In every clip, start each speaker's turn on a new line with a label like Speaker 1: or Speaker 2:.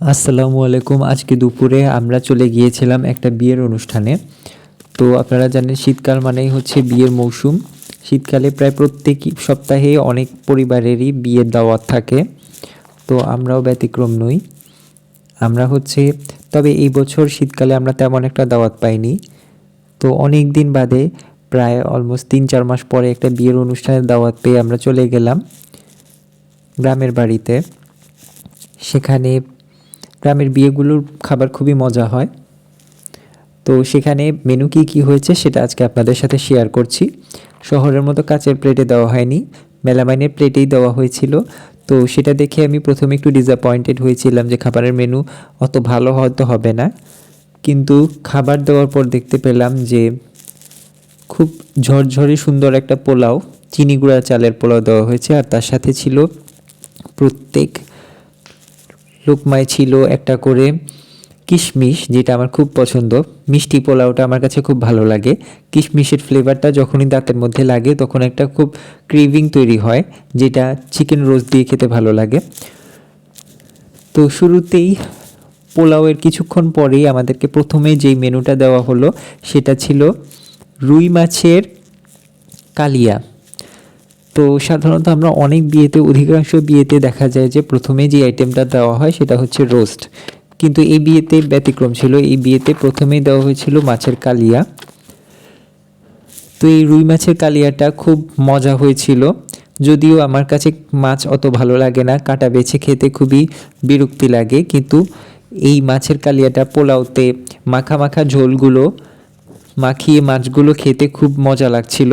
Speaker 1: আসসালামু আলাইকুম। আজকে দুপুরে আমরা চলে গিয়েছিলাম একটা বিয়ের অনুষ্ঠানে। তো আপনারা জানেন শীতকাল মানেই হচ্ছে বিয়ের মৌসুম। শীতকালে প্রায় প্রত্যেক সপ্তাহে অনেক পরিবারেরই বিয়ের দাওয়াত থাকে। তো আমরাও ব্যতিক্রম নই। আমরা হচ্ছে, তবে এই বছর শীতকালে আমরা তেমন একটা দাওয়াত পাইনি। তো অনেক দিন বাদে প্রায় অলমোস্ট তিন চার মাস পরে একটা বিয়ের অনুষ্ঠানের দাওয়াত পেয়ে আমরা চলে গেলাম গ্রামের বাড়িতে। সেখানে গ্রামের বিয়েগুলোর খাবার খুবই মজা হয়। তো সেখানে মেনু কী কী হয়েছে সেটা আজকে আপনাদের সাথে শেয়ার করছি। শহরের মতো কাচের প্লেটে দেওয়া হয়নি, মেলামাইনের প্লেটেই দেওয়া হয়েছিল। তো সেটা দেখে আমি প্রথমে একটু ডিসঅ্যাপয়েন্টেড হয়েছিলাম যে খাবারের মেনু অত ভালো হয়তো হবে না। কিন্তু খাবার দেওয়ার পর দেখতে পেলাম যে খুব ঝরঝরে সুন্দর একটা পোলাও, চিনি গুঁড়া চালের পোলাও দেওয়া হয়েছে। আর তার সাথে ছিল প্রত্যেক লুকমায় ছিল একটা করে কিশমিশ, যেটা আমার খুব পছন্দ। মিষ্টি পোলাওটা আমার কাছে খুব ভালো লাগে। কিশমিশের ফ্লেভারটা যখনই দাঁতের মধ্যে লাগে, তখন একটা খুব ক্রিভিং তৈরি হয়, যেটা চিকেন রোস্ট দিয়ে খেতে ভালো লাগে। তো শুরুতেই পোলাওয়ের কিছুক্ষণ পরেই আমাদেরকে প্রথমে যেই মেনুটা দেওয়া হলো, সেটা ছিল রুই মাছের কালিয়া। তো সাধারণত আমরা অনেক বিয়েতে, অধিকাংশ বিয়েতে দেখা যায় যে প্রথমে যে আইটেমটা দেওয়া হয় সেটা হচ্ছে রোস্ট কিন্তু এই বিয়েতে ব্যতিক্রম ছিল, এই বিয়েতে প্রথমেই দেওয়া হয়েছিল মাছের কালিয়া। তো এই রুই মাছের কালিয়াটা খুব মজা হয়েছিল। যদিও আমার কাছে মাছ অত ভালো লাগে না, কাটা বেছে খেতে খুবই বিরক্তি লাগে। কিন্তু এই মাছের কালিয়াটা পোলাওতে মাখা মাখা ঝোলগুলো, মাখিয়ে মাছগুলো খেতে খুব মজা লাগছিল।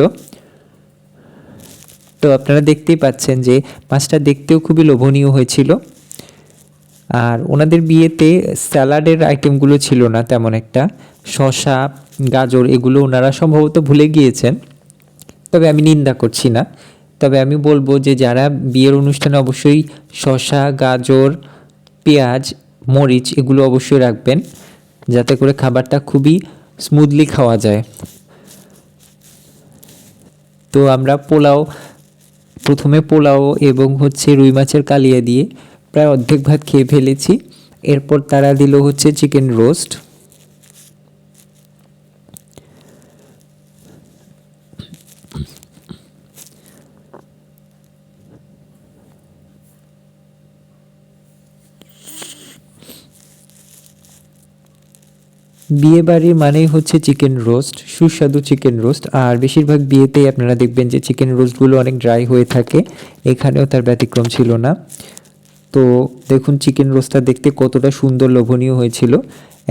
Speaker 1: তো আপনারা দেখতেই পাচ্ছেন যে মাছটা দেখতেও খুবই লোভনীয় হয়েছিল। আর ওনাদের বিয়েতে স্যালাডের আইটেমগুলো ছিল না তেমন একটা। শশা গাজর এগুলো ওনারা সম্ভবত ভুলে গিয়েছেন। তবে আমি নিন্দা করছি না। তবে আমি বলব যে যারা বিয়ের অনুষ্ঠানে অবশ্যই শশা গাজর, পেঁয়াজ, মরিচ এগুলো অবশ্যই রাখবেন। যাতে করে খাবারটা খুবই স্মুথলি খাওয়া যায়। তো আমরা পোলাও প্রথমে পোলাও এবং হচ্ছে রুই মাছের কালিয়া দিয়ে প্রায় অর্ধেক ভাত খেয়ে ফেলেছি। এরপর তারা দিল হচ্ছে চিকেন রোস্ট বিয়ে বাড়ির মানেই হচ্ছে চিকেন রোস্ট সুস্বাদু চিকেন রোস্ট আর বেশিরভাগ বিয়েতেই আপনারা দেখবেন যে চিকেন রোস্টগুলো অনেক ড্রাই হয়ে থাকে, এখানেও তার ব্যতিক্রম ছিল না। তো দেখুন চিকেন রোস্টটা দেখতে কতটা সুন্দর লোভনীয় হয়েছিল,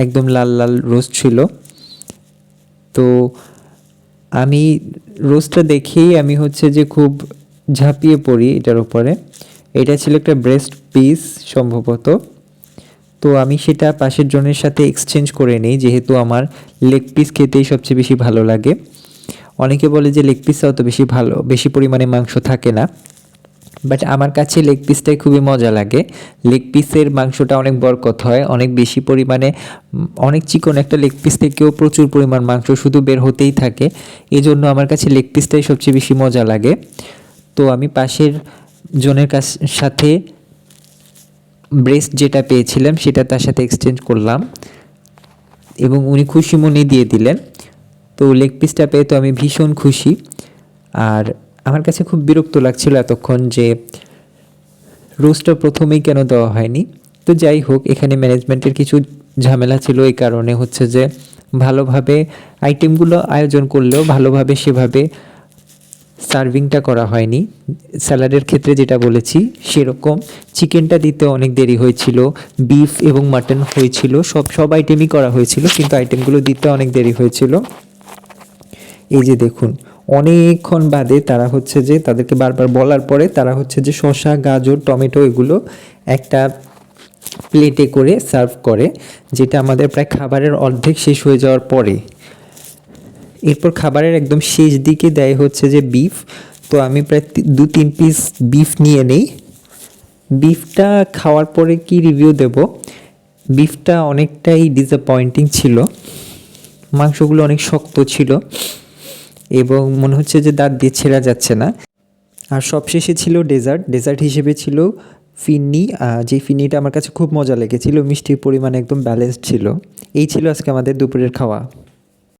Speaker 1: একদম লাল লাল রোস্ট ছিল। তো আমি রোস্টটা দেখেই আমি হচ্ছে যে খুব ঝাঁপিয়ে পড়ি এটার উপরে। এটা ছিল একটা ব্রেস্ট পিস সম্ভবত। তো আমি সেটা পাশের জনের সাথে এক্সচেঞ্জ করে নিই, যেহেতু আমার লেগ পিস খেতেই সবচেয়ে বেশি ভালো লাগে। অনেকে বলে যে লেগ পিসটা অত বেশি ভালো, বেশি পরিমাণে মাংস থাকে না। বাট আমার কাছে লেগ পিসটাই খুবই মজা লাগে। লেগ পিসের মাংসটা অনেক বরকত হয়, অনেক বেশি পরিমাণে, অনেক চিকন একটা লেগ পিস থেকেও প্রচুর পরিমাণ মাংস শুধু বের হতেই থাকে। এজন্য আমার কাছে লেগ পিসটাই সবচেয়ে বেশি মজা লাগে। তো আমি পাশের জনের কাছ, সাথে ব্রেস্ট যেটা পেয়েছিলাম, সেটা তার সাথে এক্সচেঞ্জ করলাম। এবং উনি খুশি মনে দিয়ে দিলেন। তো লেগ পিসটা পেয়ে তো আমি ভীষণ খুশি। আর আমার কাছে খুব বিরক্ত লাগছিল এতক্ষণ যে রোস্টটা প্রথমেই কেন দেওয়া হয়নি। তো যাই হোক, এখানে ম্যানেজমেন্টের কিছু ঝামেলা ছিল, এই কারণে হচ্ছে যে ভালোভাবে আইটেমগুলো আয়োজন করলেও ভালোভাবে সেভাবে সার্ভিংটা করা হয়নি। স্যালাডের ক্ষেত্রে যেটা বলেছি, সেরকম চিকেনটা দিতে অনেক দেরি হয়েছিল, বিফ এবং মাটন হয়েছিল, সব সব আইটেমই করা হয়েছিল, কিন্তু আইটেমগুলো দিতে অনেক দেরি হয়েছিল। এই যে দেখুন, অনেকক্ষণ বাদে তারা হচ্ছে যে, তাদেরকে বারবার বলার পরে তারা হচ্ছে যে শসা, গাজর, টমেটো এগুলো একটা প্লেটে করে সার্ভ করে, যেটা আমাদের প্রায় খাবারের অর্ধেক শেষ হয়ে যাওয়ার পরে। এরপর খাবারের একদম শেষ দিকে দেয় হচ্ছে যে বিফ তো আমি প্রায় দু তিন পিস বিফ নিয়ে নেই। বিফটা খাওয়ার পরে কি রিভিউ দেব? বিফটা অনেকটাই ডিসঅ্যাপয়েন্টিং ছিল। মাংসগুলো অনেক শক্ত ছিল। এবং মনে হচ্ছে যে দাঁত দিয়ে ছেঁড়া যাচ্ছে না। আর সবশেষে ছিল ডেজার্ট ডেজার্ট হিসেবে ছিল ফিন্নি। যে ফিন্নিটা আমার কাছে খুব মজা লেগেছিল, মিষ্টির পরিমাণ একদম ব্যালেন্সড ছিল। এই ছিল আজকে আমাদের দুপুরের খাওয়া।